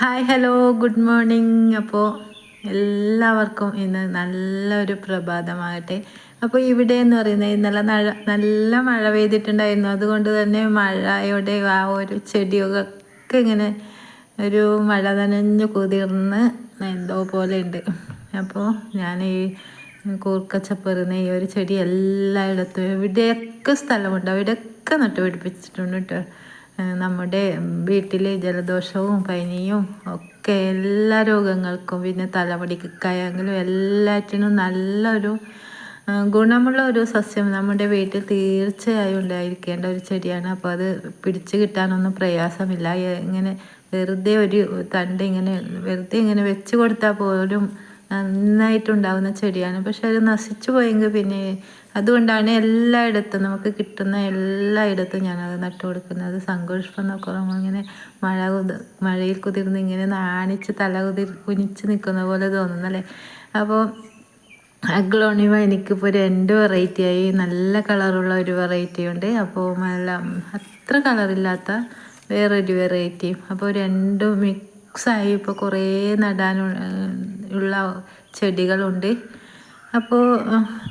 Hi hello good morning അപ്പോൾ എല്ലാവർക്കും ഇന്ന് നല്ലൊരു പ്രഭാതമാകട്ടെ. അപ്പോൾ ഇവിടെ എന്ന് പറയുന്നത് ഇന്നലെ മഴ നല്ല മഴ പെയ്തിട്ടുണ്ടായിരുന്നു. അതുകൊണ്ട് തന്നെ മഴയുടെ ആ ഒരു ചെടിയൊക്കെ ഇങ്ങനെ ഒരു മഴ നനഞ്ഞു കുതിർന്ന് എന്തോ പോലെ ഉണ്ട്. അപ്പോൾ ഞാൻ ഈ കൂർക്കച്ചപ്പറുന്ന ഈ ഒരു ചെടി എല്ലായിടത്തും എവിടെയൊക്കെ സ്ഥലമുണ്ട്. അവിടെയൊക്കെ നട്ടുപിടിപ്പിച്ചിട്ടുണ്ട് കേട്ടോ. നമ്മുടെ വീട്ടിൽ ജലദോഷവും പനിയും ഒക്കെ എല്ലാ രോഗങ്ങൾക്കും പിന്നെ തലമുടിക്കായെങ്കിലും എല്ലാറ്റിനും നല്ലൊരു ഗുണമുള്ള ഒരു സസ്യം നമ്മുടെ വീട്ടിൽ തീർച്ചയായും ഉണ്ടായിരിക്കേണ്ട ഒരു ചെടിയാണ്. അപ്പോൾ അത് പിടിച്ചു കിട്ടാനൊന്നും പ്രയാസമില്ല. ഇങ്ങനെ വെറുതെ ഒരു തണ്ട് ഇങ്ങനെ വെറുതെ ഇങ്ങനെ വെച്ച് കൊടുത്താൽ പോലും നന്നായിട്ടുണ്ടാവുന്ന ചെടിയാണ്. പക്ഷെ അത് നശിച്ചു പോയെങ്കിൽ പിന്നെ അതുകൊണ്ടാണ് എല്ലായിടത്തും നമുക്ക് കിട്ടുന്ന എല്ലായിടത്തും ഞാനത് നട്ടു കൊടുക്കുന്നത്. സങ്കോഷ്പം എന്നൊക്കെ ഇങ്ങനെ മഴ കുതി മഴയിൽ കുതിർന്ന് ഇങ്ങനെ നാണിച്ച് തല കുതിർ കുനിച്ച് നിൽക്കുന്ന പോലെ തോന്നുന്നല്ലേ അപ്പോൾ അഗ്ലോണിമ എനിക്കിപ്പോൾ രണ്ട് വെറൈറ്റി ആയി. നല്ല കളറുള്ള ഒരു വെറൈറ്റി ഉണ്ട്. അപ്പോൾ നല്ല അത്ര കളറില്ലാത്ത വേറൊരു വെറൈറ്റിയും അപ്പോൾ രണ്ടും മിക്സായി ഇപ്പോൾ കുറേ നടാനുള്ള ചെടികളുണ്ട്. അപ്പോൾ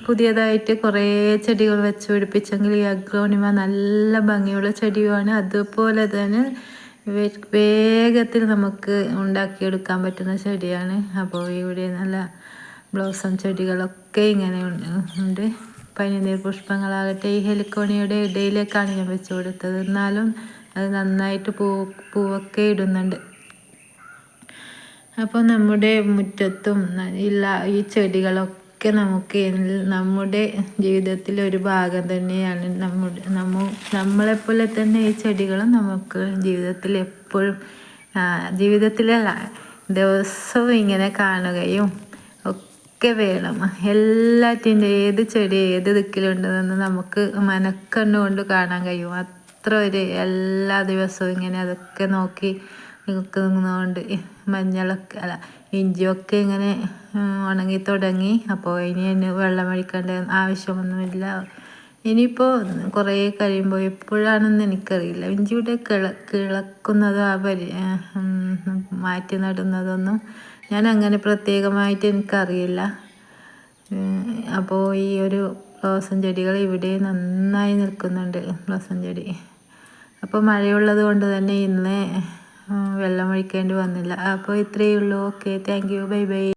പുതിയതായിട്ട് കുറേ ചെടികൾ വെച്ച് പിടിപ്പിച്ചെങ്കിൽ ഈ അഗ്രോണിമ നല്ല ഭംഗിയുള്ള ചെടിയുമാണ്. അതുപോലെ തന്നെ വേഗത്തിൽ നമുക്ക് ഉണ്ടാക്കിയെടുക്കാൻ പറ്റുന്ന ചെടിയാണ്. അപ്പോൾ ഇവിടെ നല്ല ബ്ലോസം ചെടികളൊക്കെ ഇങ്ങനെ ഉണ്ട്. പനിനീർ പുഷ്പങ്ങളാകട്ടെ ഈ ഹെലിക്കോണിയുടെ ഇടയിലേക്കാണ് ഞാൻ വെച്ചു കൊടുത്തത്. എന്നാലും അത് നന്നായിട്ട് പൂ പൂവൊക്കെ ഇടുന്നുണ്ട്. അപ്പോൾ നമ്മുടെ മുറ്റത്തും ഇല്ല ഈ ചെടികളൊക്കെ നമുക്ക് നമ്മുടെ ജീവിതത്തിൽ ഒരു ഭാഗം തന്നെയാണ്. നമ്മുടെ നമ്മ നമ്മളെപ്പോലെ തന്നെ ഈ ചെടികളും നമുക്ക് ജീവിതത്തിൽ എപ്പോഴും ജീവിതത്തിലല്ല ദിവസവും ഇങ്ങനെ കാണുകയും ഒക്കെ വേണം. എല്ലാറ്റിന്റെ ഏത് ചെടി ഏത് ദിക്കിലുണ്ടെന്ന് നമുക്ക് മനക്കണ്ണുകൊണ്ട് കാണാൻ കഴിയും. അത്ര ഒരു എല്ലാ ദിവസവും ഇങ്ങനെ അതൊക്കെ നോക്കി നിൽക്കുന്നതുകൊണ്ട് മഞ്ഞളൊക്കെ അല്ല ഇഞ്ചിയൊക്കെ ഇങ്ങനെ ഉണങ്ങി തുടങ്ങി. അപ്പോൾ ഇനി അതിന് വെള്ളം ഒഴിക്കേണ്ട ആവശ്യമൊന്നുമില്ല. ഇനിയിപ്പോൾ കുറേ കഴിയുമ്പോൾ എപ്പോഴാണെന്ന് എനിക്കറിയില്ല. ഇഞ്ചിയുടെ കിള കിളക്കുന്നതോ ആ പരി മാറ്റി നടുന്നതൊന്നും ഞാൻ അങ്ങനെ പ്രത്യേകമായിട്ട് എനിക്കറിയില്ല. അപ്പോൾ ഈ ഒരു റോസൻ ചെടികൾ ഇവിടെ നന്നായി നിൽക്കുന്നുണ്ട് റോസൻ ചെടി. അപ്പോൾ മഴയുള്ളത് കൊണ്ട് തന്നെ ഇന്ന് വെള്ളം ഒഴിക്കേണ്ടി വന്നില്ല. അപ്പോൾ ഇത്രയേ ഉള്ളൂ. Okay thank you bye bye